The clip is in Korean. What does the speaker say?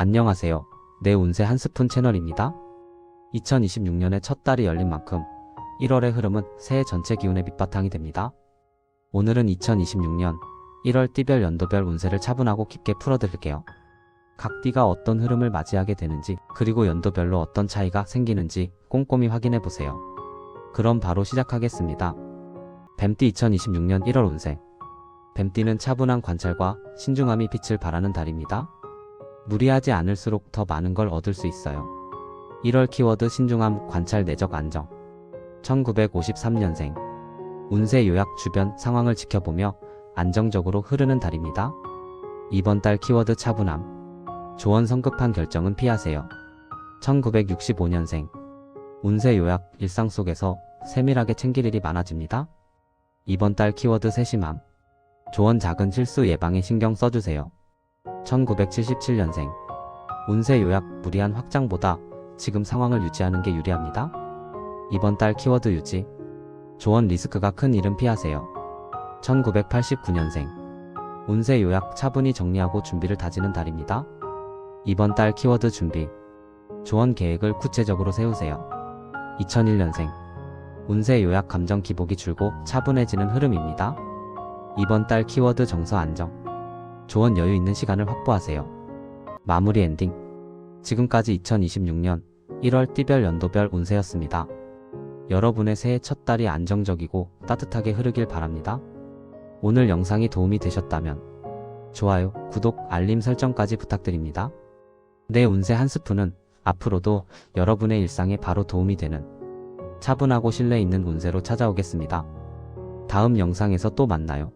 안녕하세요. 내 운세 한 스푼 채널입니다. 2026년의 첫 달이 열린 만큼 1월의 흐름은 새해 전체 기운의 밑바탕이 됩니다. 오늘은 2026년 1월 띠별 연도별 운세를 차분하고 깊게 풀어드릴게요. 각 띠가 어떤 흐름을 맞이하게 되는지 그리고 연도별로 어떤 차이가 생기는지 꼼꼼히 확인해 보세요. 그럼 바로 시작하겠습니다. 뱀띠 2026년 1월 운세 뱀띠는 차분한 관찰과 신중함이 빛을 발하는 달입니다. 무리하지 않을수록 더 많은 걸 얻을 수 있어요. 1월 키워드 신중함, 관찰, 내적 안정. 1953년생. 운세 요약 주변 상황을 지켜보며 안정적으로 흐르는 달입니다. 이번 달 키워드 차분함. 조언 성급한 결정은 피하세요. 1965년생. 운세 요약 일상 속에서 세밀하게 챙길 일이 많아집니다. 이번 달 키워드 세심함. 조언 작은 실수 예방에 신경 써주세요. 1977년생. 운세 요약 무리한 확장보다 지금 상황을 유지하는 게 유리합니다. 이번 달 키워드 유지. 조언 리스크가 큰 일은 피하세요. 1989년생. 운세 요약 차분히 정리하고 준비를 다지는 달입니다. 이번 달 키워드 준비. 조언 계획을 구체적으로 세우세요. 2001년생. 운세 요약 감정 기복이 줄고 차분해지는 흐름입니다. 이번 달 키워드 정서 안정. 조언 여유 있는 시간을 확보하세요. 마무리 엔딩. 지금까지 2026년 1월 띠별 연도별 운세였습니다. 여러분의 새해 첫 달이 안정적이고 따뜻하게 흐르길 바랍니다. 오늘 영상이 도움이 되셨다면 좋아요, 구독, 알림 설정까지 부탁드립니다. 내 운세 한 스푼은 앞으로도 여러분의 일상에 바로 도움이 되는 차분하고 신뢰 있는 운세로 찾아오겠습니다. 다음 영상에서 또 만나요.